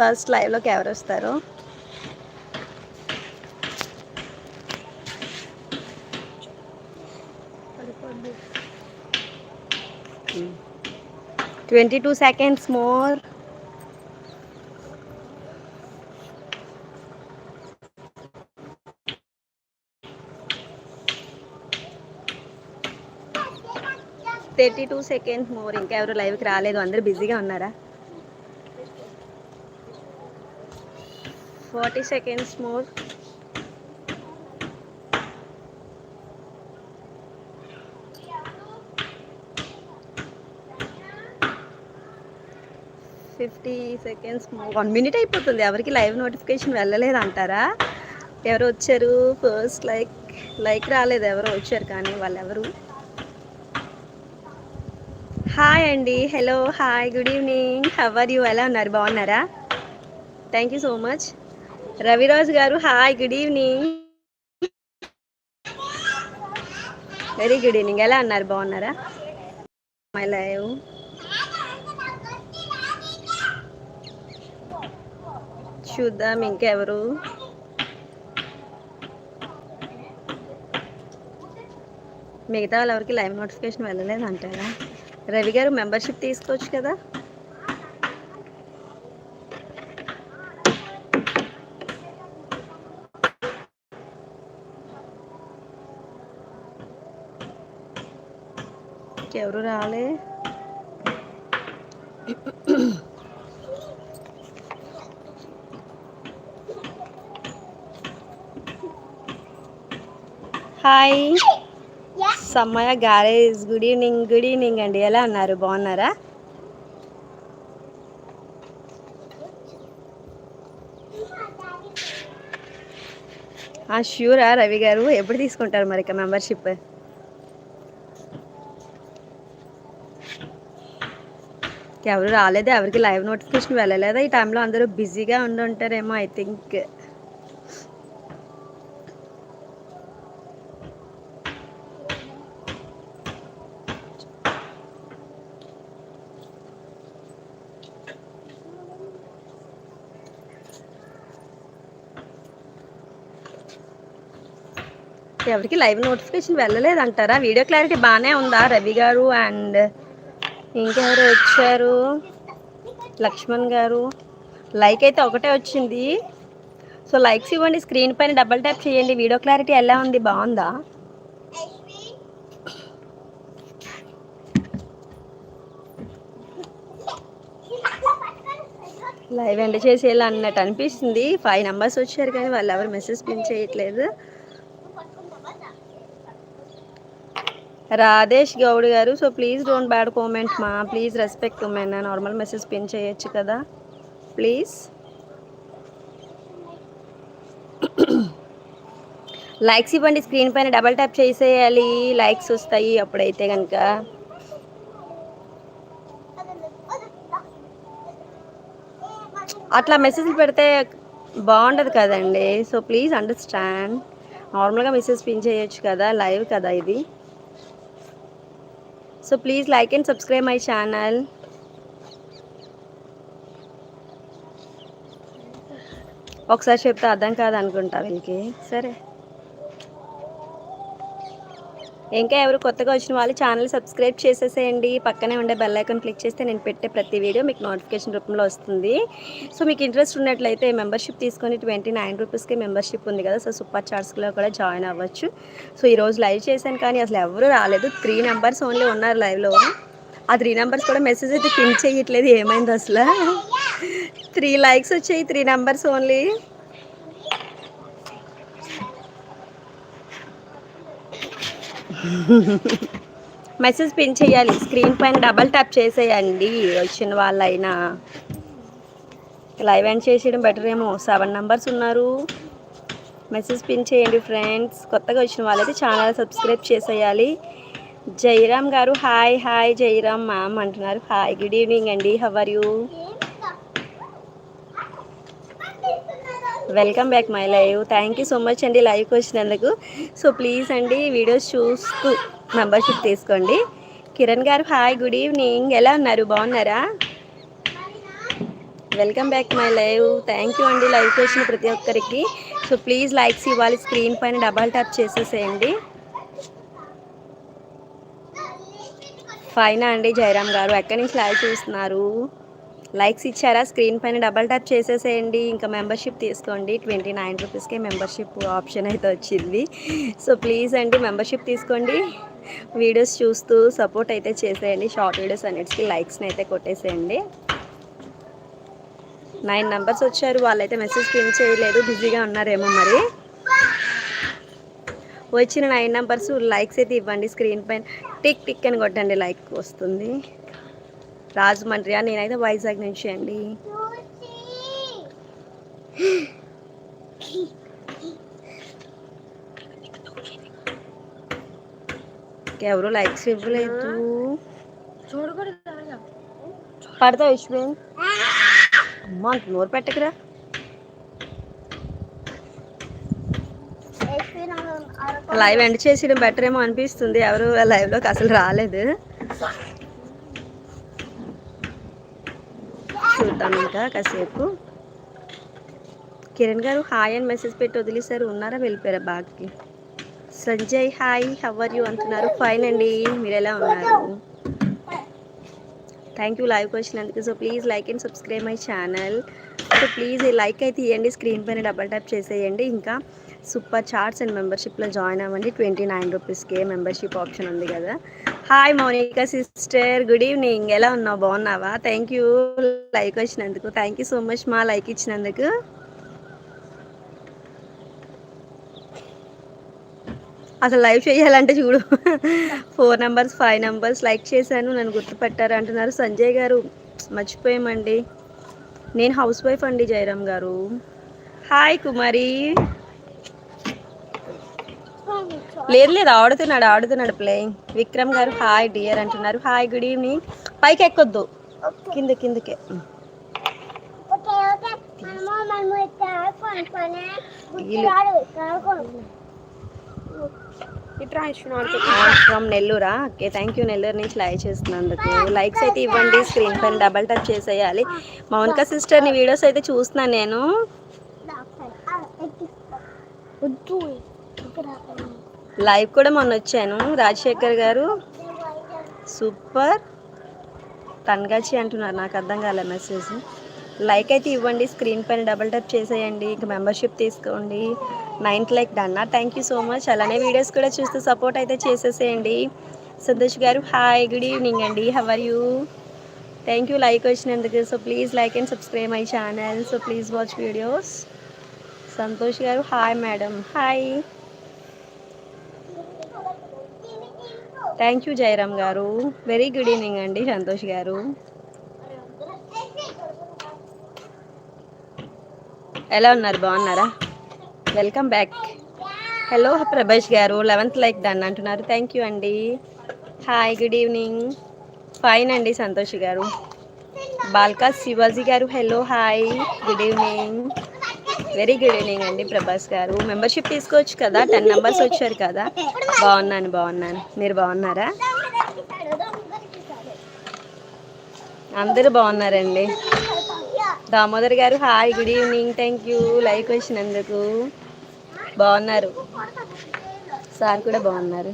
First లైవ్లోకి ఎవరు వస్తారు? Twenty two seconds more. Thirty two seconds more. ఇంకా ఎవరు లైవ్కి రాలేదు. అందరు బిజీగా ఉన్నారా? Forty seconds more. Fifty seconds one minute అయిపోతుంది. ఎవరికి లైవ్ నోటిఫికేషన్ వెళ్ళలేదు అంటారా? ఎవరు వచ్చారు? ఫస్ట్ లైక్ లైక్ రాలేదు ఎవరు వచ్చారు కానీ వాళ్ళు ఎవరు హాయ్ అండి. Hello hi good evening. How are you? ఎలా ఉన్నారు? బాగున్నారా? Thank you so much. Raviraj గారు hi good evening very good evening ఎలా అన్నారు బాగున్నారా? మై లైవ్ చూద్దాం ఇంకెవరు. మిగతా వాళ్ళు ఎవరికి లైవ్ నోటిఫికేషన్ వెళ్ళలేదు అంటారా రవి గారు మెంబర్షిప్ తీసుకోవచ్చు కదా? ఎవరు రాలే? హాయ్ సమ్మయ్య గారేజ్ గుడ్ ఈవినింగ్ గుడ్ ఈవినింగ్ అండి. ఎలా ఉన్నారు? బాగున్నారా? షూరా రవి గారు. ఎప్పుడు తీసుకుంటారు మరి ఇక మెంబర్షిప్ ఎవరు రాలేదు ఎవరికి లైవ్ నోటిఫికేషన్ వెళ్ళలేదా? ఈ టైంలో అందరూ బిజీగా ఉండి ఉంటారేమో ఐ థింక్ ఎవరికి లైవ్ నోటిఫికేషన్ వెళ్ళలేదు అంటారా వీడియో క్లారిటీ బాగానే ఉందా రవి గారు? అండ్ ఇంకెవరు వచ్చారు? లక్ష్మణ్ గారు. లైక్ అయితే ఒకటే వచ్చింది. సో లైక్స్ ఇవ్వండి స్క్రీన్ పైన డబల్ ట్యాప్ చేయండి. వీడియో క్లారిటీ ఎలా ఉంది? బాగుందా? లైవ్ ఎండ్ చేసేలా అన్నట్టు అనిపిస్తుంది. ఫైవ్ నెంబర్స్ వచ్చారు కానీ వాళ్ళు ఎవరు మెసేజ్ పిన్ చేయట్లేదు. రాధేష్ గౌడ్ గారు so please don't bad comment మా please respect women normal message pin చేయొచ్చు కదా? ప్లీజ్ లైక్స్ ఇవ్వండి స్క్రీన్ పైన డబల్ ట్యాప్ చేసేయాలి లైక్స్ వస్తాయి అప్పుడైతే కనుక అట్లా మెసేజ్లు పెడితే బాగుండదు కదండి సో ప్లీజ్ అండర్స్టాండ్ నార్మల్గా మెసేజ్ పిన్ చేయొచ్చు కదా లైవ్ కదా ఇది. So please like and subscribe my channel ఒకసారి చెప్తే అర్థం కాదు అనుకుంటా వీళ్ళకి సరే. ఇంకా ఎవరు కొత్తగా వచ్చిన వాళ్ళు ఛానల్ సబ్స్క్రైబ్ చేసేసేయండి. పక్కనే ఉండే బెల్ ఐకాన్ క్లిక్ చేస్తే నేను పెట్టే ప్రతి వీడియో మీకు నోటిఫికేషన్ రూపంలో వస్తుంది. సో మీకు ఇంట్రెస్ట్ ఉన్నట్లయితే మెంబర్షిప్ తీసుకొని ట్వంటీ నైన్ రూపీస్కి మెంబర్షిప్ ఉంది కదా సో సూపర్ చార్ట్స్లో కూడా జాయిన్ అవ్వచ్చు. సో ఈరోజు లైవ్ చేశాను కానీ అసలు ఎవరు రాలేదు. త్రీ నెంబర్స్ ఓన్లీ ఉన్నారు లైవ్లో. ఆ త్రీ నెంబర్స్ కూడా మెసేజ్ అయితే పిన్ చేయట్లేదు. ఏమైంది అసలు? త్రీ లైక్స్ వచ్చాయి three numbers only. Message pin చేయాలి. స్క్రీన్ పైన డబల్ ట్యాప్ చేసేయండి. వచ్చిన వాళ్ళైనా. లైవ్ ఎండ్ చేసేయడం బెటర్ ఏమో. సెవెన్ నెంబర్స్ ఉన్నారు. మెసేజ్ పిన్ చేయండి ఫ్రెండ్స్ కొత్తగా వచ్చిన వాళ్ళైతే ఛానల్ సబ్స్క్రైబ్ చేసేయాలి. జైరామ్ గారు హాయ్ హాయ్ జైరామ్ మ్యామ్ అంటున్నారు. హాయ్ గుడ్ ఈవినింగ్ అండి. How are you welcome back my live thank you so much అండి లైవ్కి వచ్చినందుకు. సో ప్లీజ్ అండి వీడియోస్ చూస్తూ మెంబర్షిప్ తీసుకోండి. కిరణ్ గారు హాయ్ గుడ్ ఈవినింగ్ ఎలా ఉన్నారు? బాగున్నారా? Welcome back my live thank you అండి లైవ్కి వచ్చిన ప్రతి ఒక్కరికి. సో ప్లీజ్ లైక్స్ ఇవ్వాలి స్క్రీన్ పైన డబల్ ట్యాప్ చేసేసేయండి. ఫైనా అండి జయరామ్ గారు. ఎక్కడి నుంచి లైవ్ చూస్తున్నారు? లైక్స్ ఇచ్చారా? స్క్రీన్ పైన డబల్ ట్యాప్ చేసేసేయండి. ఇంకా మెంబర్షిప్ తీసుకోండి. ట్వంటీ నైన్ రూపీస్కే మెంబర్షిప్ ఆప్షన్ అయితే వచ్చింది. సో ప్లీజ్ అండి మెంబర్షిప్ తీసుకోండి. వీడియోస్ చూస్తూ సపోర్ట్ అయితే చేసేయండి. షార్ట్ వీడియోస్ అన్నిటికీ లైక్స్ని అయితే కొట్టేసేయండి. నైన్ నెంబర్స్ వచ్చారు. వాళ్ళైతే మెసేజ్ పిన్ చేయలేదు. బిజీగా ఉన్నారేమో మరి. వచ్చిన నైన్ నెంబర్స్ లైక్స్ అయితే ఇవ్వండి. స్క్రీన్ పైన టిక్ టిక్ అని కొట్టండి. లైక్ వస్తుంది. రాజమండ్రి నేనైతే వైజాగ్ నుంచి అండి. ఎవరు లైక్స్ ఇవ్వలేదు. పడతావు విశ్వేన్ అమ్మా నోరు పెట్టకురా. లైవ్ ఎండ్ చేసేయడం బెటర్ ఏమో అనిపిస్తుంది. ఎవరు లైవ్లోకి అసలు రాలేదు. చూద్దాం ఇంకా కాసేపు. కిరణ్ గారు హాయ్ అని మెసేజ్ పెట్టి వదిలేశారు. ఉన్నారా? వెళ్ళిపోయారా బాగ్కి? Sanjay hi how are you అంటున్నారు. ఫైన్ అండి. మీరు ఎలా ఉన్నారు? థ్యాంక్ యూ లైవ్కి వచ్చినందుకు so please like and subscribe my channel so please like అయితే ఇవ్వండి స్క్రీన్ పైన డబల్ ట్యాప్ చేసేయండి. ఇంకా సూపర్ చార్ట్స్ అండ్ మెంబర్షిప్లో జాయిన్ అవ్వండి. ట్వంటీ నైన్ రూపీస్కే మెంబర్షిప్ ఆప్షన్ ఉంది కదా. Hi Mounika sister good evening ఎలా ఉన్నావు? బాగున్నావా? థ్యాంక్ యూ లైక్ వచ్చినందుకు. థ్యాంక్ యూ సో మచ్ మా లైక్ ఇచ్చినందుకు. అసలు లైవ్ చేయాలంటే చూడు. Four numbers five numbers like చేశాను. నన్ను గుర్తుపెట్టారు అంటున్నారు. సంజయ్ గారు మర్చిపోయామండి. నేను హౌస్ వైఫ్ అండి జయరామ్ గారు. హాయ్ కుమారి లేదు లేదు ఆడుతున్నాడు ఆడుతున్నాడు ప్లేయింగ్ విక్రమ్ గారు హాయ్ డియర్ అంటున్నారు. హాయ్ గుడ్ ఈవినింగ్ పైకి ఎక్కొద్దు. కింద కిందకే. ఫ్రమ్ నెల్లూరా? ఓకే థ్యాంక్ యూ నెల్లూరు నుంచి లైవ్ చేస్తున్నందుకు. లైక్స్ అయితే ఇవ్వండి స్క్రీన్ పైన డబల్ టచ్ చేసేయాలి. మౌనిక సిస్టర్ని వీడియోస్ అయితే చూస్తున్నాను నేను. లైవ్ కూడా మొన్న వచ్చాను. రాజశేఖర్ గారు సూపర్. తన్గాచి అంటున్నారు నాకు అర్థం కాలే మెసేజ్. లైక్ అయితే ఇవ్వండి స్క్రీన్ పైన డబల్ టచ్ చేసేయండి ఇంకా మెంబర్షిప్ తీసుకోండి. నైన్త్ లైక్ డన్నా థ్యాంక్ యూ సో మచ్ అలానే వీడియోస్ కూడా చూస్తూ సపోర్ట్ అయితే చేసేసేయండి. సంతోష్ గారు హాయ్ గుడ్ ఈవినింగ్ అండి. How are you thank you like వచ్చినందుకు. So please like and subscribe my channel so please watch videos Santosh గారు hi madam hi thank you Jayaram గారు. వెరీ గుడ్ ఈవినింగ్ అండి సంతోష్ గారు. ఎలా ఉన్నారు? బాగున్నారా? వెల్కమ్ బ్యాక్ హలో ప్రభేష్ గారు. లెవెన్త్ లైక్ దాన్ని అంటున్నారు. థ్యాంక్ యూ అండి. హాయ్ గుడ్ ఈవినింగ్ ఫైన్ అండి సంతోష్ గారు. బాల్కా శివాజీ గారు hello hi good evening very good evening అండి ప్రభాస్ గారు. మెంబర్షిప్ తీసుకోవచ్చు కదా? టెన్ మెంబర్స్ వచ్చారు కదా? బాగున్నాను బాగున్నాను. మీరు బాగున్నారా? అందరూ బాగున్నారండి. దామోదర్ గారు hi good evening. Thank you. Like వచ్చినందుకు బాగున్నారు. సార్ కూడా బాగున్నారు.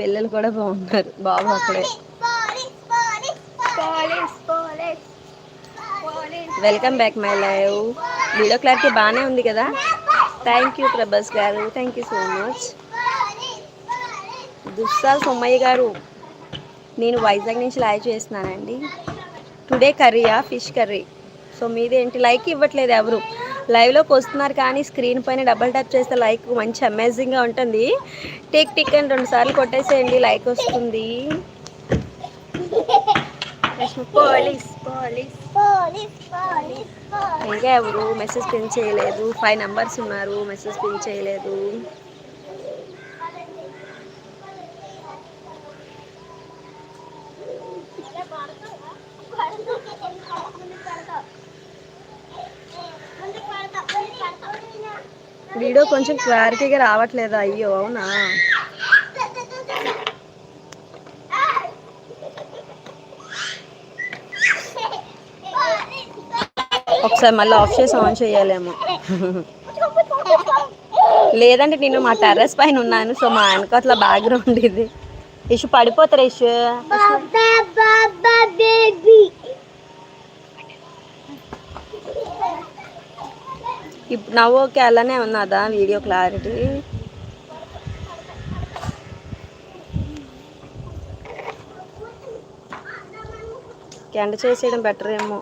పిల్లలు కూడా బాగున్నారు. బాబు అక్కడే. Welcome back my live. Video clarity బాగానే ఉంది కదా? థ్యాంక్ యూ ప్రభాస్ గారు. Thank you so much Dussal Sommayya గారు నేను వైజాగ్ నుంచి లైవ్ చేస్తున్నానండి. టుడే కర్రీయా ఫిష్ కర్రీ సో మీదేంటి? లైక్ ఇవ్వట్లేదు ఎవరు. లైవ్లోకి వస్తున్నారు కానీ స్క్రీన్ పైన డబల్ ట్యాప్ చేస్తే లైక్ మంచి అమేజింగ్గా ఉంటుంది. టిక్ టిక్ అని రెండు సార్లు కొట్టేసేయండి. లైక్ వస్తుంది. పోలీస్ పోలీస్ ఇంకా ఎవరు మెసేజ్ పిన్ చేయలేదు. ఫైవ్ నెంబర్స్ ఉన్నారు. మెసేజ్ పిన్ చేయలేదు. వీడియో కొంచెం క్లారిటీగా రావట్లేదు? అయ్యో అవునా? ఒకసారి మళ్ళీ ఆఫ్ చేసి ఆన్ చేయాలేమో. లేదంటే నేను మా టెర్రస్ పైన ఉన్నాను సో మా వెనకట్ల బ్యాక్గ్రౌండ్ ఇది. ఇషు పడిపోతారు ఇషు ఇప్పుడు నవ్వు ఓకే అలానే ఉన్నదా వీడియో క్లారిటీ? ఎండ చేసేయడం బెటర్ ఏమో